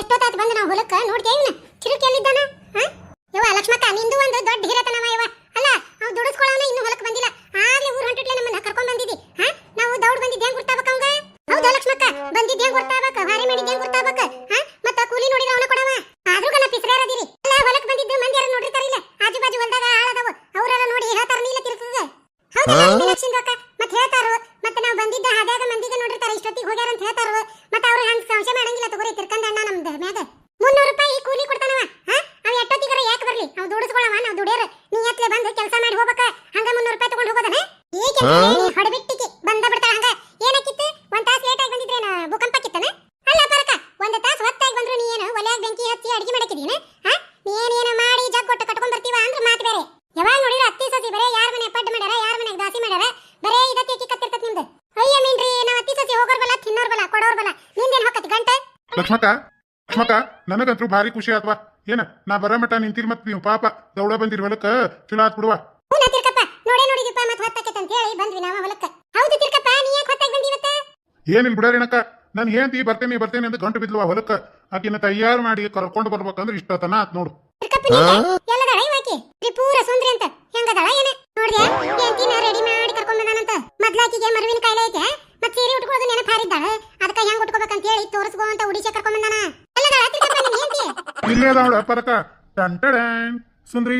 ಎಷ್ಟೊತ್ತಾತ್ ಬಂದು ನಾವು ಹೊಲಕ್ಕ? ನೋಡ್ತೀಯ ಇವ್ನ? ಚಿರುಕ್ ಎಲ್ಲಿದ್ದಾನ? ಯವ್ವ ಲಕ್ಷ್ಮಕ್ಕ, ನಿಂದು ಒಂದು ದೊಡ್ಡ ಹಿರತನವ ಯವ್ವ. ಅಲ್ಲ, ಅವ್ ದುಡಿಸ್ಕೊಳ್ಳೋಣ ಇನ್ನು ಹೊಲಕ್ಕೆ ಬಂದಿಲ್ಲ. ಆಗ್ಲೇ ಊರ್ ಹೊಂಟಿಟ್ಲೆ ನಮ್ಮನ್ನ ಕರ್ಕೊಂಡ್ ಬಂದಿದಿ ಹಾ ನಾವು ದೌಡ್ ಬಂದಿದ್ದೆ ಹೆಂಗ್ ಗುರ್ತಾಬೇಕ ಅವಂಗ ಹೌದಾ ಲಕ್ಷ್ಮಕ್ಕ ಬಂದಿದ್ದೆ ಹೆಂಗ್ ಗುರ್ತಾಬೇಕ ಹಾರಿ ಮಾಡಿದ್ದೆ ಹೆಂಗ್ ಗುರ್ತಾಬೇಕ ಹಾ ಮತ್ತ ಕೂಲಿ ನೋಡಿದ್ರ ಅವನ ಕೊಡವ ಆದ್ರೂ ಗನ ಪಿಸ್ರಾರದಿರಿ ಅಲ್ಲ ಹೊಲಕ್ಕೆ ಬಂದಿದ್ದು ಮಂದಿ ಯಾರು ನೋಡಿರ್ತಾರಿಲ್ಲ ಆಜು ಬಾಜು ಹೊಲ್ದಾಗ ಆಳದವ ಅವರೆಲ್ಲ ನೋಡಿ ಹೇಳ್ತಾರ ನೀಲ ತಿರ್ಕಗ ಹೌದಾ ಲಕ್ಷ್ಮಿ ಅಕ್ಕ ಮತ್ ಹೇಳ್ತಾರು ಮತ್ತೆ ನಾವು ಬಂದಿದ್ದ ಹಾದ್ಯಾಗ ಮಂದಿಗೆ ನೋಡಿರ್ತಾರ ಇಷ್ಟೊತ್ತಿಗೆ ಹೋಗ್ಯಾರ ಅಂತ ಹೇಳ್ತಾರು ಮತ್ತ ಅವ್ರು ಹಂಗ ಸಂಶಯ ಮಾಡಂಗಿಲ್ಲ ತಗೋರಿ ತಿರ್ಕಂದಣ್ಣ ನಮ್ದು ಮ್ಯಾಗ ಮುನ್ನೂರು ರೂಪಾಯಿ ಕೂಲಿ ಕೊಡ್ತಾನವ ಹಾ ಅವ್ ಎಷ್ಟೊತ್ತಿಗಾರ ಯಾಕೆ ಬರ್ಲಿ ನಾವು ದುಡಿಸ್ಕೊಳವ ನಾವು ದುಡಿಯರ ನೀ ಎತ್ಲೆ ಬಂದು ಕೆಲಸ ಮಾಡಿ ಹೋಗ್ಬೇಕ ಹಂಗ ಮುನ್ನೂರು ರೂಪಾಯಿ ತಗೊಂಡು ಹೋಗೋದನ ಏಕೆ ಹೊಡಬಿಟ್ಟಿಗೆ ಬಂದ ಬಿಡ್ತಾಳ ಹಂಗ ಏನಕ್ಕಿತ್ತು ಒಂದ್ ತಾಸ್ ಲೇಟ್ ಆಗಿ ಬಂದಿದ್ರೇನ ಭೂಕಂಪ ಕಿತ್ತನ ಅಲ್ಲ ಪರಕ ಒಂದ್ ತಾಸ್ ಹೊತ್ತಾಗಿ ಬಂದ್ರು ನೀ ಏನು ಒಲೆಯಾಗ ಬೆಂಕಿ ಹಚ್ಚಿ ಅಡಿಗೆ ಮಾಡಕಿದೀನ ಹಾ ನೀ ಏನೇನು ಮಾಡಿ ಜಗ್ ಕೊಟ್ಟು ಕಟ್ಕೊಂಡ್ ಬರ್ತೀವ ಅಂದ್ರೆ ಮಾತು ಬೇರೆ ಯಾವಾಗ ನೋಡಿದ್ರೆ ಅತ್ತಿ ಸಸಿ ಬರೇ ಯಾರ ಮನೆ ಪಡ್ಡು ಮಾಡ್ಯಾರ ಯಾರ ಮನೆಗೆ ದಾಸಿ ಮಾಡ್ಯಾರ ಬರೇ ಇದಕ್ಕೆ ಏಕಿ ಕತ್ತಿರ್ತತ್ ನಿಮ್ದು ಅಯ್ಯ ಮೀನ್ರಿ ನಾವ್ ಅತ್ತಿ ಸಸಿ ಹೋಗೋರ್ ಬಲ ತಿನ್ನೋರ್ ಬಲ ನಿಂದೇನ್ ಹೊಕ್ಕತಿ ಗಂಟೆ? ಲಕ್ಷ್ಮಕ್ಕ ಲಕ್ಷ್ಮಕ್ಕ ನನಗಂತೂ ಭಾರಿ ಖುಷಿ ಆತ್ವಾ. ಏನ ನಾ ಬರ ಮಟ ನಿಂತಿರ್ ಮತ್ ನೀವು ಪಾಪ ದೌಡ ಬಂದಿರ್ ಹೊಲಕ್ಕ ಚಲೋ ಆತ್ ಬಿಡುವ. ತಿರ್ಕಪ್ಪ ನೋಡೇ ನೋಡಿದಿಪ್ಪ ಮತ್ ಹೊತ್ತಕ್ಕೆ ಅಂತ ಹೇಳಿ ಬಂದ್ವಿ ನಾವು ಹೊಲಕ್ಕ. ಹೌದು ತಿರ್ಕಪ್ಪ ನೀ ಯಾಕೆ ಹೊತ್ತಾಗಿ ಬಂದಿವತ್ತ ಏನಿಲ್ಲ ಬಿಡರೇನಕ್ಕ ನಾನು ಹೇಳ್ತಿ ಬರ್ತೇನೆ ಬರ್ತೇನೆ ಅಂತ ಗಂಟು ಬಿದ್ಲುವ ಹೊಲಕ್ಕ. ಆಕಿನ ತಯಾರು ಮಾಡಿ ಕರ್ಕೊಂಡು ಬರ್ಬೇಕಂದ್ರೆ ಇಷ್ಟತನ ಆತ್ ನೋಡು. ತಿರ್ಕಪ್ಪ ಎಲ್ಲದಳ ಇವಾಕಿ ತ್ರಿಪೂರ ಸುಂದ್ರಿ ಅಂತ. ಹೆಂಗದಳ ಏನ? ನೋಡ್ದ್ಯಾ ಎಂತಿನ ರೆಡಿ ಮಾಡಿ ಕರ್ಕೊಂಡ್ ಬಂದಾನಂತ. ಮೊದ್ಲಾಕಿಗೆ ಮರುವಿನ ಕಾಯಿಲೆ ಐತೆ ಮತ್ ಸೀರೆ ಉಟ್ಕೊಳ್ಳೋದು ನೆನಪು ಹಾರಿದ್ದಾಳ. ಅದಕ್ಕ ಹೆಂಗ್ ಉಟ್ಕೋಬೇಕಂತ ಹೇಳಿ ತೋರಿಸ್ಕೋ ಅಂತ ಉಡಿಸೆ ಕರ್ಕೊಂಡ್ ಬಂದಾನ. ಇಲ್ಲೇ ಅದಾವಳ ಪರಕ ಟಂಟಡನ್ ಸುಂದ್ರಿ?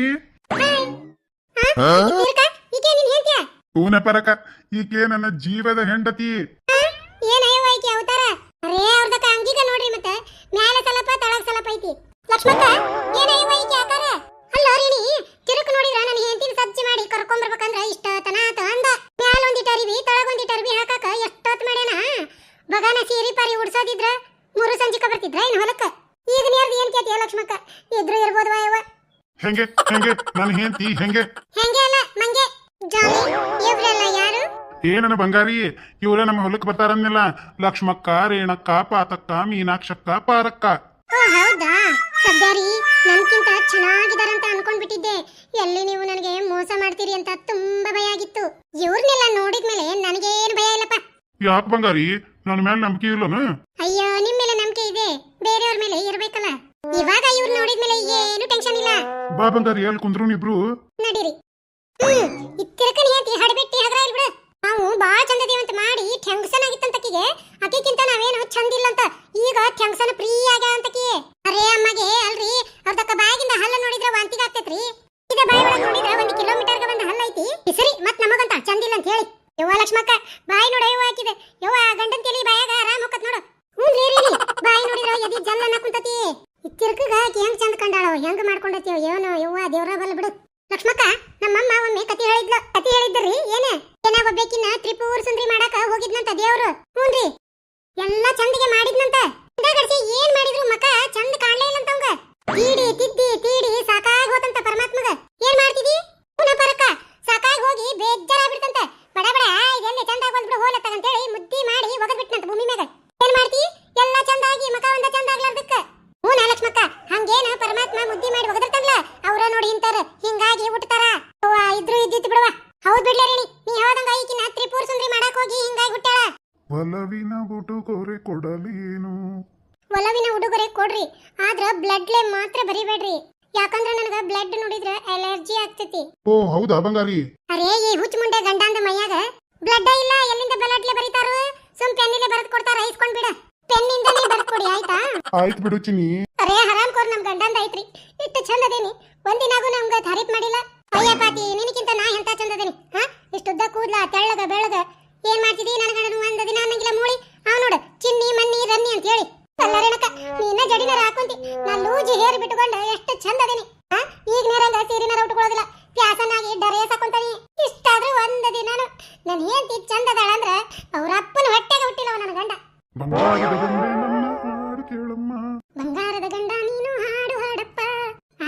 ಈಕೆ ಹೂನ ಪರಕ ಈಕೆ ನನ್ನ ಜೀವದ ಹೆಂಡತಿ. ಏನಯ್ಯವ ಐಕಿ ಅವತಾರ? ಅರೇ ಅವ್ರದಕ್ಕ ಅಂಗಿಗ ನೋಡ್ರಿ ಮತ್ತೆ. ಮ್ಯಾಲ ಸಲಪ ತಳಗ್ ಸಲಪ ಐತಿ. ಲಕ್ಷ್ಮಕ್ಕ ಏನಯ್ಯವ ಐಕಿ ಆಕಾರ ಅಲ್ಲ ರೇಣಿ ತಿರುಕು ನೋಡಿದ್ರ ನನ್ನ ಹೆಂಡತಿನ ಸಜ್ಜಿ ಮಾಡಿ ಕರ್ಕೊಂಡ್ ಬರ್ಬೇಕಂದ್ರ ಇಷ್ಟ ತನ ಆತ ಅಂದ ಮ್ಯಾಲ ಒಂದಿಟ್ಟು ಅರಿವಿ ತಳಗ್ ಒಂದಿಟ್ಟು ಅರಿವಿ ಹಾಕಾಕ ಎಷ್ಟೊತ್ ಮಾಡ್ಯಾನ ಬಗಾನ ಸೀರಿ ಪಾರಿ ಉಡ್ಸೋದಿದ್ರ ಮೂರು ಸಂಜಿಕ ಬರ್ತಿದ್ರ ಇನ್ ಹೊಲಕ್ಕ ಈಗ ನೀರ್ದು ಏನ್ ಕೇತಿಯ ಲಕ್ಷ್ಮಕ್ಕ ಇದ್ರು ಇರ್ಬೋದ್ವಾ ಯವ್ವ ಹೆಂಗೆ ಹೆಂಗೆ ನನ್ನ ಹೆಂಡತಿ ಹೆಂಗೆ? ಹೆಂಗೆ ಅಲ್ಲ ಮಂಗೆ ಜಾಲಿ ಇವ್ರೆಲ್ಲ ಯಾರು? ಏನನ ಬಂಗಾರಿ ಇವ್ರ ನಮ್ಮ ಹೊಲಕ್ಕೆ ಬರ್ತಾರನ್ನೆಲ್ಲ. ಲಕ್ಷ್ಮಕ್ಕ ರೇಣಕ್ಕ ಪಾತಕ್ಕ ಮೀನಾಕ್ಷಕ್ಕ ಪಾರಕ್ಕ. ಓ ಹೌದಾ? ಸದ್ದಾರಿ ನನ್ಕಿಂತ ಚೆನ್ನಾಗಿದಾರಂತ ಅನ್ಕೊಂಡ್ಬಿಟ್ಟಿದ್ದೆ. ಎಲ್ಲಿ ನೀವು ನನಗೆ ಮೋಸ ಮಾಡ್ತೀರಿ ಅಂತ ತುಂಬಾ ಭಯ ಆಗಿತ್ತು. ಇವ್ರನ್ನೆಲ್ಲ ನೋಡಿದ್ಮೇಲೆ ನನಗೇನು ಭಯ ಇಲ್ಲಪ್ಪ. ಯಾಕೆ ಬಂಗಾರಿ? ನನ್ನ ಮೇಲೆ ನಂಬಿಕೆ ಇಲ್ಲನ? ಅಯ್ಯೋ ನಿಮ್ಮ ಮೇಲೆ ನಂಬಿಕೆ ಇದೆ. ಬೇರೆಯವ್ರ ಮೇಲೆ ಇರ್ಬೇಕಲ್ಲ. ಇವಾಗ ಇವ್ರು ನೋಡಿದ್ಮೇಲೆ ಏನು ಟೆನ್ಷನ್ ಇಲ್ಲ. ಬಾ ಬಂಗಾರಿ ಎಲ್ಲಿ ಕುಂದ್ರು ಇಬ್ರು. ನಡೀರಿ. ಹ್ಮ್ ಇತ್ತಿರಕ ನಿಯತಿ ಹಡಬೆಟ್ಟಿ ಹಗ್ರ ಇಲ್ಲ ಬಿಡು ನಾವು ಬಾಳ ಚಂದದೇವಂತ ಮಾಡಿ ಟೆನ್ಷನ್ ಆಗಿತ್ತಂತಕಿಗೆ ಅಕ್ಕಿಗಿಂತ ನಾವೇನು ಚಂದ ಇಲ್ಲ ಅಂತ. ಈಗ ಟೆನ್ಷನ್ ಫ್ರೀ ಆಗ್ಯಾಳ ಅಂತಕಿ ಅರೇ ಅಮ್ಮಗೆ ಅಲ್ರಿ ಅವ್ರದಕ್ಕ ಬಾಯಿಗಿಂದ ಹಲ್ಲ ನೋಡಿದ್ರೆ ವಾಂತಿಗೆ ಆಗ್ತೈತ್ರಿ. ಇದೆ ಬಾಯಿ ನೋಡಿದ್ರೆ ನೋಡಿದ್ರ ಒಂದ್ ಕಿಲೋಮೀಟರ್ಗೆ ಒಂದ್ ಹಲ್ಲ ಐತಿ. ಸರಿ ಮತ್ ನಮಗಂತ ಚಂದಿಲ್ಲ ಅಂತ ಹೇಳಿ. ಯವ್ವ ಲಕ್ಷ್ಮಕ್ಕ ಬಾಯಿ ನೋಡ ಯವ್ವ ಹಾಕಿದೆ. ಯವ್ವ ಗಂಡನ್ ತಲಿ ಬಾಯಾಗ ಆರಾಮ್ ಹೋಗತ್ ನೋಡು. ಹ್ಞೂ ರೀ ಬಾಯಿ ನೋಡಿದ್ರೆ ಎದಿ ಜಲ್ಲ ಕುಂತತಿ. ಇತ್ತಿರ್ಕಗ ಆಕಿ ಹೆಂಗ್ ಚಂದ ಕಂಡಾಳವ ಹೆಂಗ್ ಮಾಡ್ಕೊಂಡತಿ ಏನೋ, ಯವ್ವ, ದೇವ್ರ ಬಲ್ಲ ಬಿಡು. ಲಕ್ಷ್ಮಕ್ಕ, ನಮ್ಮಮ್ಮ ಒಮ್ಮೆ ಕತಿ ಹೇಳಿದ್ಲು. ಕತಿ ಹೇಳಿದ್ರಿ ಏನ? ಏನ ಒಬ್ಬೇಕಿನ ತ್ರಿಪುರ ಸುಂದ್ರಿ ಮಾಡಾಕ ಹೋಗಿದ್ನಂತ ದೇವ್ರು. ಹ್ಞೂನ್ರಿ ಎಲ್ಲ ಚಂದಿಗೆ ಮಾಡಿದ್ನಂತ ಗಡ್ಸಿ ಏನ್ ಮಾಡಿದ್ರು ಮಕ ಚಂದ ಕಾಣ್ಲೇ ಇಲ್ಲಂತ ಅವಂಗ ತೀಡಿ ತಿದ್ದಿ ತೀಡಿ ಸಾಕಾಗಿ ಹೋತಂತ ಪರಮಾತ್ಮಗ ಏನ್ ಮಾಡ್ತಿದಿ ಪುನಃ ಪರಕ ಸಾಕಾಗಿ ಹೋಗಿ ಬೇಜಾರಾಗ್ಬಿಡ್ತಂತ ಬಡ ಬಡ ಇದೆಲ್ಲ ಚಂದ ಬಂದ್ಬಿಡು ಹೋಲತ್ತ ಅಂತೇಳಿ ಮುದ್ದಿ ಮಾಡಿ ಒಗದ್ಬಿಟ್ನಂತ ಭೂಮಿ ಮ್ಯಾಗ ಏನ್ ಮಾಡ್ತಿ ಎಲ್ಲ ಚಂದ ಆಗಿ ಮಕ ಒಂದ ಚಂದ ಆಗ್ಲಾರ್ದಕ್ಕ ಹ್ಞೂ ಲಕ್ಷ್ಮಕ್ಕ ಹಂಗೇನ ಪರಮಾತ್ಮ ಮುದ್ದಿ ಮಾಡಿ ಒಗದಿರ್ತಾನಲ್ಲ ಅವ್ರ ನೋಡಿ ಇಂತಾರ ಹಿಂಗಾಗಿ ಹುಟ್ಟತಾರ ಅವ್ವ ಇದ್ರು ಇದ್ದಿತ್ತು ಬಿಡವ ಹೌದ್ ಬಿಡ್ಲೇರಿ ನೀ ಯಾವ್ದಂಗ ಈಕಿನ ತ್ರಿಪುರ ಸುಂದ್ರಿ ಮಾಡಕ್ ಹೋಗಿ ಹಿಂಗಾಗಿ ಹುಟ್ಟಾಳ ಒಲವಿನ ಉಡುಗೊರೆ ಕೊಡಲೇನು ಒಲವಿನ ಉಡುಗೊರೆ ಕೊಡ್ರಿ ಆದ್ರ ಬ್ಲಡ್ಲೆ ಮಾತ್ರ ಬರಿಬೇಡ್ರಿ. ಯಾಕಂದ್ರ ನನಗ ಬ್ಲಡ್ ನೋಡಿದ್ರ ಅಲರ್ಜಿ ಆಗ್ತೈತಿ. ಓ ಹೌದಾ ಬಂಗಾರಿ? ಅರೇ ಈ ಹುಚ್ಚ ಮುಂಡೆ ಗಂಡಂದ ಮೈಯಾಗ ಬ್ಲಡ್ ಇಲ್ಲ ಎಲ್ಲಿಂದ ಬ್ಲಡ್ಲೆ ಬರೀತಾರು? ಸುಮ್ ಪೆನ್ನಿಲೆ ಬರೆದು ಕೊಡ್ತಾರ ಇಸ್ಕೊಂಡ್ ಬಿಡ. ಪೆನ್ನಿಂದನೇ ಬರೆದು ಕೊಡಿ ಆಯ್ತಾ? ಆಯ್ತು ಬಿಡು ಚಿನಿ ಅರೇ ಹರಾಮ್ ಕೋರ್ ನಮ್ ಗಂಡಂದ ಐತ್ರಿ. ಇಷ್ಟು ಚಂದ ಅದೇನಿ. ಒಂದಿನಾಗೂ ನಮ್ಗ ತಾರೀಫ್ ಮಾಡಿಲ್ಲ. ಅಯ್ಯ ಪಾತಿ ನಿನಕಿಂತ ನಾ ಎಂತ ಚಂದ ಅದೇನಿ? ಹಾ ಇಷ್ಟು ಉದ್ದ ಕೂದ್ಲ ತೆಳ್ಳಗ ಬೆಳ್ಳಗ. ಏನ್ ಮಾಡ್ತಿದಿ? ನನ್ನ ಗಂಡನ ಒಂದ ದಿನ ಅನ್ನಂಗಿಲ್ಲ ಮೂಳಿ. ಅವ್ ನೋಡು, ಚಿನ್ನಿ, ಮನ್ನಿ, ರನ್ನಿ ಅಂತ ಹೇಳಿ ಅಲ್ಲ ರೇಣಕ, ನೀನ ಜಡಿನರ ಹಾಕೊಂತಿ. ನಾ ಲೂಜಿ ಹೇರ್ ಬಿಟ್ಟುಕೊಂಡ ಎಷ್ಟು ಚಂದ ಅದಿನಿ. ಈಗ ನೇರಂಗ ಸೀರಿನರ ಉಟ್ಕೊಳ್ಳೋದಿಲ್ಲ. ಪ್ಯಾಸನಾಗಿ ಡರೇಸ್ ಹಾಕೊಂತಾನಿ. ಇಷ್ಟಾದ್ರೂ ಒಂದ ದಿನಾನು. ನನ್ ಹೆಂಡತಿ ಚಂದ ಅದಾಳ ಅಪ್ಪನ ಹೊಟ್ಟೆಗೆ ಹುಟ್ಟಿಲ್ಲವ ನನ್ನ ಗಂಡ. ನನ್ನ ಕೇಳಮ್ಮ ಬಂಗಾರದ ಗಂಡ ನೀನು ಹಾಡು ಹಾಡಪ್ಪ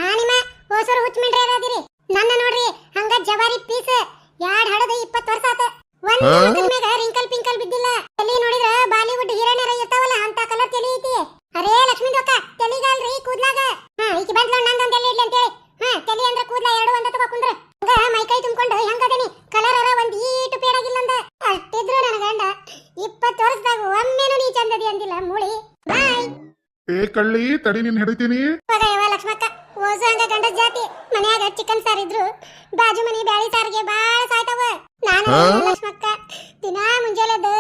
ಆ ನಿಮ್ಮ ಹೊಸರು ಹುಚ್ಚ ಮಿಂಡ್ರೆ ಇರೋದಿರಿ ನನ್ನ ನೋಡ್ರಿ ಹಂಗ ಜವಾರಿ ಪೀಸ್ ಯಾಡ್ ಹಡದ ಇಪ್ಪತ್ತು ವರ್ಷ ಆತ ಒಂದ್ ಮಗನ್ ಮ್ಯಾಗ ರಿಂಕಲ್ ಪಿಂಕಲ್ ಬಿದ್ದಿಲ್ಲ ತಲಿ ನೋಡಿದ್ರ ಬಾಲಿವುಡ್ ಹೀರೋಯಿನರ ಇರ್ತಾವಲ್ಲ ಅಂತ ಕಲರ್ ತಲಿ ಐತಿ ಅರೇ ಲಕ್ಷ್ಮೀ ದೊಕ್ಕ ತಲಿಗಲ್ರಿ ಕೂದ್ಲಾಗ ಹಾ ಈಕಿ ಬಂದ್ಲ ನಂದೊಂದ್ ಎಲ್ಲಿ ಇಡ್ಲಿ ಅಂತೇಳಿ. ಹಾ ತಲಿ ಅಂದ್ರ ಕೂದ್ಲ ಎರಡು ಒಂದ ತಗೋ ಕುಂದ್ರ. ಹಂಗ ಮೈಕೈ ತುಂಬ್ಕೊಂಡು ಹೆಂಗದನಿ ಕಲರ್ ಅರ ಒಂದ್ ಈಟು ಪೇಡಾಗಿಲ್ಲ ಅಂದ. ಅಷ್ಟಿದ್ರು ನನ್ನ ಗಂಡ. ಇಪ್ಪತ್ತು ವರ್ಷದಾಗ ಒಮ್ಮೆನೂ ನೀ ಚಂದದಿ ಅಂದಿಲ್ಲ ಮೂಳಿ. ಬಾಯ್. ಏ ಕಳ್ಳಿ ತಡಿ ನಿನ್ ಹಿಡಿತೀನಿ. ಹೋಗ ಯವ್ವ ಲಕ್ಷ್ಮಕ್ಕ. ಓಸು ಹಂಗ ಗಂಡ ಜಾತಿ. ಮನ್ಯಾಗ ಚಿಕನ್ ಸಾರ್ ಇದ್ರು. ಬಾಜು ಮನಿ ಬ್ಯಾಳಿ ಸಾರಿಗೆ ಬಾಳ ಸಾಯ್ತಾವ. ನಾನು ಲಕ್ಷ್ಮಕ್ಕ. ದಿನಾ ಮುಂಜಾನೆ ಎದ್ದು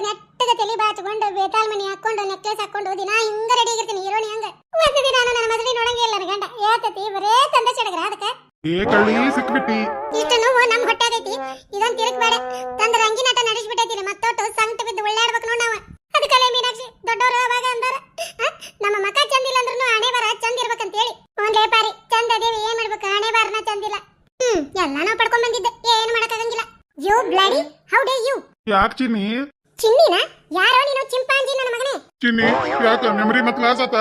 ನೆಟ್ಟಗ ತಲೆ ಬಾಚ್ಕೊಂಡು ಬೇತಾಲ್ ಮನಿ ಹಾಕೊಂಡು ನೆಕ್ಲೆಸ್ ಹಾಕೊಂಡು ದಿನ ಹಿಂಗ ರೆಡಿ ಆಗಿರ್ತೀನಿ ಹೀರೋಣಿ ಹಂಗ. ಒಂದು ದಿನ ನನ್ನ ಮದುವೆ ನೋಡಂಗೆ ಇಲ್ಲ ಗಂಡ. ಏತತಿ ಬರೇ ತಂದ ಚಡಗ್ರ ಅದಕ್ಕೆ. ಏ ಕಳ್ಳಿ ಸಿಕ್ಬಿಟ್ಟಿ. ಇಷ್ಟು ನೋವು ನಮ್ ಹೊಟ್ಟಾಗೈತಿ ಇದೊಂದು ತಿರುಗ್ ಬೇಡ. ತಂದ ರಂಗಿನಾಟ ನಡೆಸ್ಬಿಟ್ಟೈತಿಲ್ಲ ಮತ್ತೊಟ್ಟು ಸಂಕಟ ಬಿದ್ದು ಒಳ್ಳಾಡ್ಬೇಕು ನೋಡ್ ನಾವ. ಅದಕ್ಕಲ್ಲೇ ಮೀನಾಕ್ಷಿ ದೊಡ್ಡವರು ಅವಾಗ ಅಂದಾರ. ನಮ್ಮ ಮಕ ಚಂದಿಲ್ಲ ಅಂದ್ರೂ ಹಣೆ ಬರ ಚಂದ ಇರ್ಬೇಕಂತೇಳಿ ಒಂದೇ ಪಾರಿ ಚಂದ ದೇವಿ ಏನ್ ಮಾಡ್ಬೇಕು? ಹಣೆ ಬಾರನ ಚಂದಿಲ್ಲ ಹ್ಮ್ ಎಲ್ಲ ನಾವು ಪಡ್ಕೊಂಡ್ ಬಂದಿದ್ದೆ. ಏನ್ ಮಾಡಕ್ಕಾಗಂಗಿಲ್ಲ you bloody how dare you ಯಾಕೆ ಚಿನ್ನಿ? ಚಿನ್ನಿನ? ಯಾರೋ ನೀನು ಚಿಂಪಾಂಜಿ ನನ್ನ ಮಗನೇ? ಚಿನ್ನಿ ಯಾಕ ಮೆಮರಿ ಮತ್ ಲಾಸ್ ಆತ?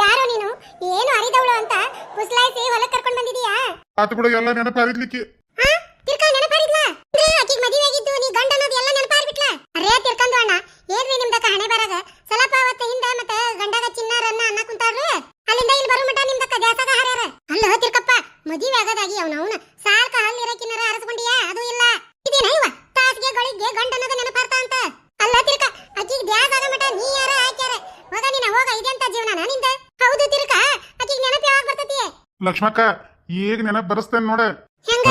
ಯಾರೋ ನೀನು? ಏನು ಅರಿದವಳು ಅಂತ ಕುಸ್ಲಾಯಿಸಿ ಹೊಲಕ್ ಕರ್ಕೊಂಡ್ ಬಂದಿದೀಯಾ? ಆತ ಬಿಡ ಎಲ್ಲ ನೆನಪಾರಿದ್ಲಿಕ್ಕೆ. ಹಾ ತಿರ್ಕಾ ನೆನಪಾರಿದ್ಲಾ? ಆಕಿಗ್ ಮದುವೆ ಆಗಿದ್ದು ನೀ ಗಂಡ ಅನ್ನೋದು ಎಲ್ಲ ನೆನಪಾರ್ಬಿಟ್ಲ ಅರೇ ತಿರ್ಕಂದು ಅಣ್ಣ ಏನ್ರಿ ನಿಮ್ದಕ್ಕ ಹಣೆ ಬರಗ ಸ್ವಲ್ಪ ಅವತ್ತ ಹಿಂದ ಮತ್ತ ಗಂಡಗ ಚಿನ್ನಾರನ್ನ ಅನ್ನ ಕುಂತಾರ್ರು ಅಲ್ಲಿಂದ ಇಲ್ಲಿ ಬರೋ ಮಟ ನಿಮ್ದಕ್ಕ ದ್ಯಾಸಗ ಹಾರ್ಯಾರ ಅಲ್ಲ ತಿರ್ಕಪ್ಪ ಮದುವೆ ಆಗದಾಗಿ ಅವನ ಅವನ ಸಾಲ್ಕ ಹಲ್ಲಿರಕಿನ್ನರ ಅರಸ್ಕೊಂಡಿಯಾ ಅದು ಇಲ್ಲ ಇದೇನ ಇವ ತಾಸ್ಗೆ ಗಳಿಗೆ ಗಂಡ ಅನ್ನೋದು ನೆನಪಾರ್ತಾ ಅಂತ ಅಲ್ಲ ತಿರ್ಕ ಆಕಿಗ್ ದ್ಯಾಸ ಆಗ ಮಟ ನೀ ಯಾರ ಹಾಕ್ಯಾರ ಹೋಗ ನೀನ ಹೋಗ ಇದೆಂತ ಜೀವನ ನಿಂದ ಹೌದು ತಿರ್ಕ ಆಕಿಗ್ ನೆನಪು ಯಾವಾಗ ಬರ್ತತಿ ಲಕ್ಷ್ಮಕ್ಕ ಈಗ ನೆನಪ್ ಬರಸ್ತೇನೆ ನೋಡ. ಹೆಂಗ?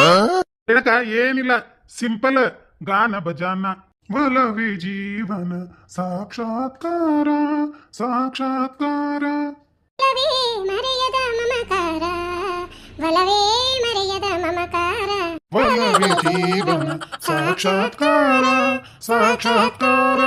ಹೇಳಕ ಏನಿಲ್ಲ ಸಿಂಪಲ್ ಗಾನ ಭಜಾನ. ಬಲವಿ ಜೀವನ ಸಾಕ್ಷಾತ್ಕಾರ ಸಾಕ್ಷಾತ್ಕಾರ. ಒಲವೇ ಮರೆಯದ ಮಮಕಾರ ಒಲವೇ ಮರೆಯದ ಮಮಕಾರ. ಒಲವೇ ಜೀವನ ಸಾಕ್ಷಾತ್ಕಾರ ಸಾಕ್ಷಾತ್ಕಾರ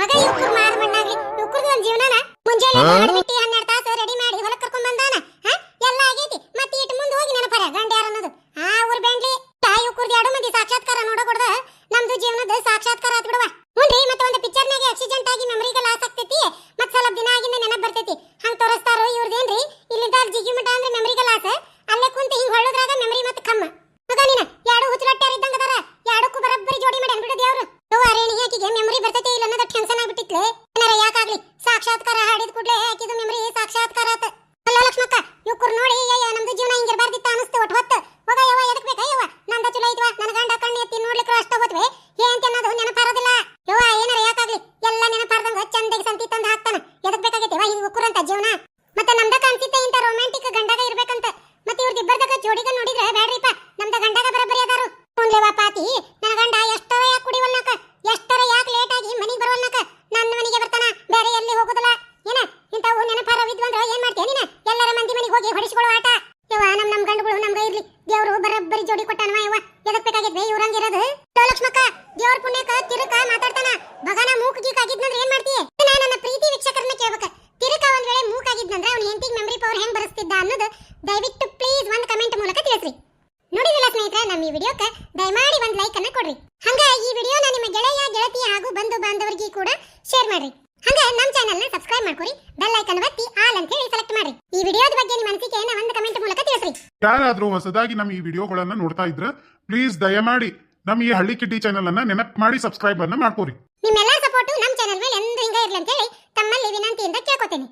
ಮಗ ಇವ್ಕುರ್ ಮಾರ್ ಮಣ್ಣಾಗ್ಲಿ ಇವ್ಕುರ್ದು ಒಂದ್ ಜೀವನನ ಮುಂಜಾನೆ ಬಿಟ್ಟಿ ಹನ್ನೆರಡು ತಾಸು ರೆಡಿ ಮಾಡಿ ಹೊಲಕ್ ಕರ್ಕೊಂಡ್ ಬಂದಾನ ಹ? ಎಲ್ಲ ಆಗೈತಿ ಮತ್ತೆ ಇಟ್ಟು ಮುಂದೆ ಹೋಗಿ ನೆನಪರ ಗಂಡ ಯಾರ ಅನ್ನೋದು ಆ ಊರ್ ಬೆಂಡ್ಲಿ ತಾಯಿ ಇವ್ಕುರ್ದು ಎರಡು ಮಂದಿ ಸಾಕ್ಷಾತ್ಕಾರ ನೋಡಕೊಡ್ದ ನಮ್ದು ಜೀವನದ ಸಾಕ್ಷಾತ್ಕಾರ ಆತ್ ಬಿಡವ ಹುನ್ರಿ ಮತ್ತೆ ಒಂದು ಪಿಕ್ಚರ್ನಾಗೆ ಆಕ್ಸಿಡೆಂಟ್ ಆಗಿ ಮೆಮರಿಗೆ ಲಾಸ್ ಆಗ್ತೈತಿ ಮತ್ ಸ್ವಲ್ಪ ದಿನ ಆಗಿಂದ ನೆನಪ್ ಬರ್ತೈತಿ ಹಂಗ್ ತೋರಿಸ್ತಾರೋ ಇವ್ರದೇನ್ರಿ ಇಲ್ಲಿಂದ ಜಿಗಿ ಮಠ ಅಂದ್ರೆ ಮೆಮರಿಗೆ ಲಾಸ್ ಅಲ್ಲೇ ಕುಂತ ಹಿಂಗ್ ಹೊಳ್ಳೋದ್ರಾಗ ಮೆಮರಿ ಮತ್ತೆ ಕಮ್ಮ ಮಗ ನೀನ ಎರಡು ಹುಚ್ಚಲಟ್ಟಾರ ಇದ್ದಂಗ ಅದಾರ ಎರಡಕ್ಕೂ ಬರಬ್ಬರಿ ಜೋಡಿ ಮಾಡಿ ಅನ್ಬಿಡು ದೇವ್ರು ಯವ್ವ ರೇಣಿಗೆ ಆಕಿಗೆ ಮೆಮರಿ ಬರ್ತೈತೆ ಇಲ್ಲ ಅನ್ನೋದು ಟೆನ್ಷನ್ ಆಗ್ಬಿಟ್ಟಿತ್ಲೆ ಏನಾರ ಯಾಕಾಗ್ಲಿ ಸಾಕ್ಷಾತ್ಕಾರ ಹಾಡಿದ ಕೂಡ್ಲೆ ಆಕಿದು ಮೆಮರಿ ಸಾಕ್ಷಾತ್ಕಾರ ಆತ ಅಲ್ಲ ಲಕ್ಷ್ಮಕ್ಕ ಇವ್ಕುರ್ ನೋಡಿ ಅಯ್ಯ ನಮ್ದು ಜೀವನ ಹಿಂಗಿರ್ಬಾರ್ದಿತ್ತ ಅನಿಸ್ತು ಒಟ್ಟು ಹೊತ್ತು ಹೋಗ ಯವ್ವ ಎದಕ್ ಬೇಕಾ ಯವ್ವ ನಂದ ಚಲೋ ಐತ್ವ ನನ್ನ ಗಂಡ ಕಣ್ಣು ಎತ್ತಿ ನೋಡ್ಲಿಕ್ಕೆ ಅಷ್ಟ ಹೋತ್ವೆ ಏನ್ ಅನ್ನೋದು ನೆನಪಾರೋದಿಲ್ಲ ಯವ್ವ ಏನಾರ ಯಾಕಾಗ್ಲಿ ಎಲ್ಲ ನೆನಪಾರ್ದಂಗ ಚಂದಗೆ ಸಂತಿ ತಂದು ಹಾಕ್ತಾನ ಎದಕ್ ಬೇಕಾಗೈತೆ ವಾ ಹಿಂಗ್ ಉಕ್ಕುರಂತ ಜೀವನ ಮತ್ತೆ ನಮ್ದ ಕಾಣ್ತಿತ್ತೆ ಇಂತ ರೊಮ್ಯಾಂಟಿಕ್ ಗಂಡಗ ಇರ್ಬೇಕಂತ ಮತ್ತೆ ಇವ್ರದಿಬ್ಬರ್ದಾಗ ಜೋಡಿಗ ನೋಡಿದ್ರೆ ಬ್ಯಾಡ್ರಿಪ್ಪ ನಮ್ದ ಗಂಡಗ ಬರಬರಿ ಅದಾರು ಹುನ್ಲೇವಾ ಪಾತಿ ನನ್ನ ಗಂಡ ಎಷ್ಟರ ಯಾಕೆ ಕುಡಿವಲ್ನಾಕ ಎಷ್ಟರ ಯಾಕೆ ಲೇಟ್ ಆಗಿ ಮನಿಗ್ ಬರವಲ್ನಾಕ ನನ್ನ ಮನೆಗೆ ಬರ್ತಾನ ಬೇರೆ ಎಲ್ಲಿ ಹೋಗುದಿಲ್ಲ ಏನ ಇಂಥವು ನೆನಪಾರ ವಿದ್ವಂದ್ರ ಏನ್ ಮಾಡ್ತೀಯ ನೀನ ಎಲ್ಲರ ಮಂದಿ ಮನೆಗೆ ಹೋಗಿ ಹೊಡಿಸ್ಕೊಳ್ಳೋ ಆಟ ಯವ್ವ ನಮ್ ನಮ್ ಗಂಡುಗಳು ನಮ್ಗ ಇರ್ಲಿ ದೇವ್ರು ಬರಬ್ಬರಿ ಜೋಡಿ ಕೊಟ್ಟಾನವ ಯವ್ವ ಎದಕ್ ಬೇಕಾಗಿದ್ವೆ? ಇವ್ರಂಗಿರೋದು. ಲೋ ಲಕ್ಷ್ಮಕ್ಕ, ದೇವ್ರ ಪುಣ್ಯಕ ತಿರುಕ ಮಾತಾಡ್ತಾನ. ಭಗನ ಮೂಕ್ ಗೀಕ್ ಆಗಿದ್ನಂದ್ರೆ ಏನ್ ಮಾಡ್ತೀಯ ನಾ ನನ್ನ ಪ್ರೀತಿ ವೀಕ್ಷಕರನ್ನ ಕೇಳ್ಬೇಕ. ತಿರುಕ ಒಂದ್ ವೇಳೆ ಮೂಕ್ ಆಗಿದ್ನಂದ್ರೆ ಅವ್ನ ಹೆಂಡತಿಗೆ ಮೆಮರಿ ಪವರ್ ಹೆಂಗ್ ಬರಸ್ತಿದ್ದ ಅನ್ನೋದು ದಯವಿಟ್ಟು ಪ್ಲೀಸ್ ಒಂದ್ ಕಮೆಂಟ್ ಮೂಲಕ ತಿಳಿಸ್ರಿ. ನೋಡಿದಿಲ್ಲ ಸ್ನೇಹಿತರೆ, ನಮ್ಮ ಈ ವಿಡಿಯೋಕ್ಕೆ ದಯಮಾಡಿ ಒಂದ್ ಲೈಕ್ ಅನ್ನ ಕೊಡ್ರಿ. ಹಂಗ ಈ ವಿಡಿಯೋನ ನಿಮ್ಮ ಗೆಳೆಯ, ಗೆಳತಿ ಹಾಗೂ ಬಂಧು ಬಾಂಧವರಿಗೆ ಕೂಡ ಶೇರ್ ಮಾಡ್ರಿ. ಹಂಗ ನಮ್ಮ ಚಾನೆಲ್ನ ಸಬ್ಸ್ಕ್ರೈಬ್ ಮಾಡ್ಕೊರಿ ಬೆಲ್ ಐಕನ್ ಒತ್ತಿ ಆಲ್ ಅಂತ ಹೇಳಿ ಸೆಲೆಕ್ಟ್ ಮಾಡ್ರಿ. ಈ ವಿಡಿಯೋದ ಬಗ್ಗೆ ನಿಮ್ಮ ಅನಿಸಿಕೆಯನ್ನ ಒಂದು ಕಮೆಂಟ್ ಮೂಲಕ ತಿಳಿಸ್ರಿ. ಯಾರಾದರೂ ಹೊಸದಾಗಿ ನಮ್ಮ ಈ ವಿಡಿಯೋಗಳನ್ನು ನೋಡ್ತಾ ಇದ್ರೆ ಪ್ಲೀಸ್ ದಯಮಾಡಿ ನಮ್ಮ ಈ ಹಳ್ಳಿ ಕಿಟ್ಟಿ ಚಾನೆಲ್ ಅನ್ನ ನೆನಪು ಮಾಡಿ ಸಬ್ಸ್ಕ್ರೈಬ್ ಅನ್ನ ಮಾಡ್ಕೊರಿ. ನಿಮ್ಮೆಲ್ಲರ ಸಪೋರ್ಟ್ ನಮ್ಮ ಚಾನೆಲ್ ಮೇಲೆ ಎಂದು ಹಿಂಗ ಇರ್ಲಿ ಅಂತ ಹೇಳಿ ತಮ್ಮಲ್ಲಿ ವಿನಂತಿಯಿಂದ ಕೇಳ್ಕೊತೀನಿ.